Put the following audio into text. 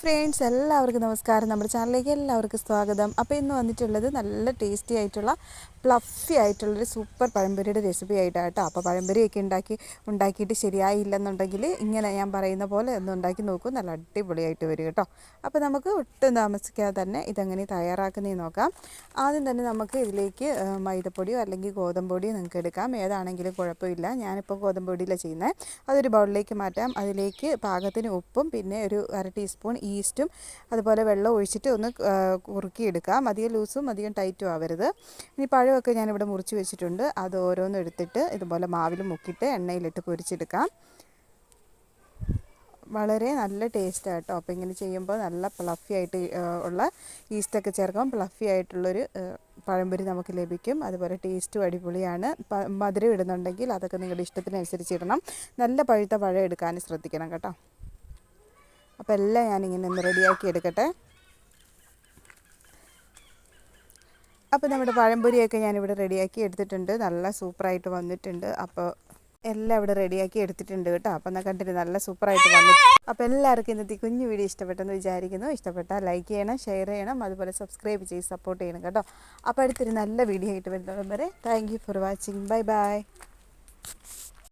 Friends എല്ലാവർക്കും നമസ്കാരം. നമ്മുടെ ചാനലിലേക്ക് എല്ലാവർക്കും സ്വാഗതം. അപ്പോൾ ഇന്ന് വന്നിട്ടുള്ളത് നല്ല ടേസ്റ്റി ആയിട്ടുള്ള പ്ലഫി ആയിട്ടുള്ളൊരു സൂപ്പർ പഴംപൊരിയുടെ റെസിപ്പി ആയിട്ടാണ് കേട്ടോ അപ്പോൾ പഴംപൊരിയൊക്കെ ഉണ്ടാക്കി ഉണ്ടാക്കിയിട്ട് ശരിയായില്ലെന്നുണ്ടെങ്കിൽ ഇങ്ങനെ ഞാൻ പറയുന്ന പോലെ ഒന്ന് ഉണ്ടാക്കി നോക്കൂ. നല്ല അടിപൊളിയായിട്ട് വരും കേട്ടോ. അപ്പോൾ നമുക്ക് ഒട്ടും താമസിക്കാതെ തന്നെ ഇതെങ്ങനെ തയ്യാറാക്കുന്നതെന്ന് നോക്കാം. ആദ്യം തന്നെ നമുക്ക് ഇതിലേക്ക് മൈദപ്പൊടിയോ അല്ലെങ്കിൽ ഗോതമ്പ് പൊടിയോ നിങ്ങൾക്ക് എടുക്കാം. ഏതാണെങ്കിലും കുഴപ്പമില്ല. ഞാനിപ്പോൾ ഗോതമ്പ് പൊടിയിലാണ് ചെയ്യുന്നത് അതൊരു ബൗളിലേക്ക് മാറ്റാം. അതിലേക്ക് പാകത്തിന് ഉപ്പും പിന്നെ ഒരു അര ടീസ്പൂൺ ഈസ്റ്റും അതുപോലെ വെള്ളം ഒഴിച്ചിട്ട് ഒന്ന് കുറുക്കിയെടുക്കാം. അധികം ലൂസും അധികം ടൈറ്റും ആവരുത്. ഇനി പഴമൊക്കെ ഞാനിവിടെ മുറിച്ച് വെച്ചിട്ടുണ്ട്. അത് ഓരോന്നും എടുത്തിട്ട് ഇതുപോലെ മാവിൽ മുക്കിയിട്ട് എണ്ണയിലിട്ട് പൊരിച്ചെടുക്കാം. വളരെ നല്ല ടേസ്റ്റാണ് കേട്ടോ അപ്പോൾ ഇങ്ങനെ ചെയ്യുമ്പോൾ നല്ല പ്ലഫി ആയിട്ട് ഉള്ള ഈസ്റ്റൊക്കെ ചേർക്കുമ്പോൾ പ്ലഫി ആയിട്ടുള്ളൊരു പഴംപൊരി നമുക്ക് ലഭിക്കും. അതുപോലെ ടേസ്റ്റും അടിപൊളിയാണ്. മധുരം ഇടുന്നുണ്ടെങ്കിൽ അതൊക്കെ നിങ്ങളുടെ ഇഷ്ടത്തിനനുസരിച്ച് ഇടണം. നല്ല പഴുത്ത പഴം എടുക്കാൻ ശ്രദ്ധിക്കണം കേട്ടോ. അപ്പോൾ എല്ലാം ഞാനിങ്ങനെ ഒന്ന് റെഡിയാക്കി എടുക്കട്ടെ. അപ്പോൾ നമ്മുടെ പഴംപൊരിയൊക്കെ ഞാനിവിടെ റെഡിയാക്കി എടുത്തിട്ടുണ്ട്. നല്ല സൂപ്പറായിട്ട് വന്നിട്ടുണ്ട്. അപ്പോൾ എല്ലാം ഇവിടെ റെഡിയാക്കി എടുത്തിട്ടുണ്ട് കേട്ടോ. അപ്പം എന്നാൽ കണ്ടിട്ട് നല്ല സൂപ്പറായിട്ട് വന്നു. അപ്പോൾ എല്ലാവർക്കും ഇന്നത്തെ കുഞ്ഞു വീഡിയോ ഇഷ്ടപ്പെട്ടെന്ന് വിചാരിക്കുന്നു. ഇഷ്ടപ്പെട്ടാൽ ലൈക്ക് ചെയ്യണം ഷെയർ ചെയ്യണം അതുപോലെ സബ്സ്ക്രൈബ് ചെയ്ത് സപ്പോർട്ട് ചെയ്യണം കേട്ടോ. അപ്പോൾ അടുത്തൊരു നല്ല വീഡിയോ ആയിട്ട് വരുന്നവരെ വരെ thank for watching bye bye